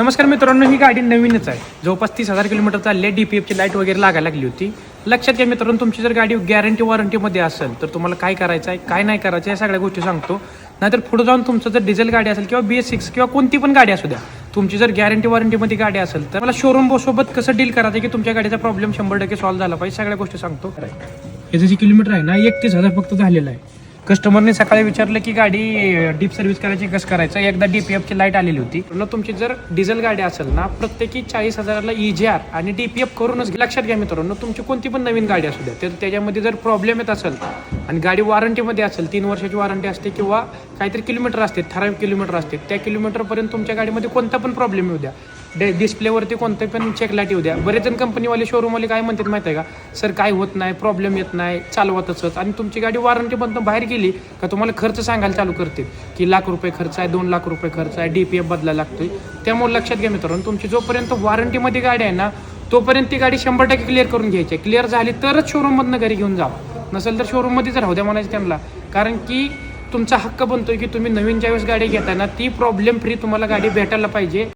नमस्कार मित्रांनो ही गाडी नवीनच आहे. जवळपास तीस हजार किलोमीटर चालली पी एफची लाइट वगैरे लागायला लागली होती. लक्षात घ्या मित्रांनो तुमची जर गाडी गॅरंटी वॉरंटीमध्ये असेल तर तुम्हाला काय करायचं आहे काय नाही करायचं या सगळ्या गोष्टी सांगतो. नाहीतर पुढे जाऊन तुमचं जर डिझेल गाडी असेल किंवा बी एस सिक्स किंवा कोणती पण गाडी असू द्या तुमची जर गॅरंटी वॉरंटीमध्ये गाडी असेल तर मला शोरूम सोबत कसं डील करायचं की तुमच्या गाडीचा प्रॉब्लेम शंभर टक्के सॉल्व्ह झाला पाहिजे सगळ्या गोष्टी सांगतो. याचं जे किलोमीटर आहे ना एकतीस हजार फक्त झालेलं आहे. कस्टमरने सकाळी विचारलं की गाडी डीप सर्व्हिस करायची कसं करायचं? एकदा डीपीएफची लाइट आलेली होती. म्हणलं तुमची जर डिझेल गाडी असेल ना प्रत्येकी चाळीस हजाराला ई आर आणि डीपीएफ करूनच लक्षात घ्या मित्रांनो तुमची कोणती पण नवीन गाडी असू द्या तर त्याच्यामध्ये जर प्रॉब्लेम येत असेल आणि गाडी वॉरंटीमध्ये असेल तीन वर्षाची वॉरंटी असते किंवा काहीतरी किलोमीटर असते ठराविक किलोमीटर असते त्या किलोमीटरपर्यंत तुमच्या गाडीमध्ये कोणता पण प्रॉब्लेम येऊ द्या. डे डिस्प्लेवरती कोणते पण चेक लाइट येऊ द्या. बरेच जण कंपनीवाले शोरूमवाले काय म्हणतात माहिती आहे का? सर काय होत नाही प्रॉब्लेम येत नाही चालवतच. आणि तुमची गाडी वॉरंटीमधनं बाहेर गेली का तुम्हाला खर्च सांगायला चालू करते की लाख रुपये खर्च आहे दोन लाख रुपये खर्च आहे डी पी एफ बदलायला लागतोय. त्यामुळे लक्षात घ्या मित्रांनो तुमची जोपर्यंत वॉरंटीमध्ये गाडी आहे ना तोपर्यंत ती गाडी शंभर टक्के क्लिअर करून घ्यायची आहे. क्लिअर झाली तरच शोरूममधनं घरी घेऊन जावा. नसेल तर शोरूममध्येच राहू द्या म्हणायचं त्यांना. कारण की तुमचा हक्क बनतोय की तुम्ही नवीन ज्यावेळेस गाडी घेताना ती प्रॉब्लेम फ्री तुम्हाला गाडी भेटायला पाहिजे.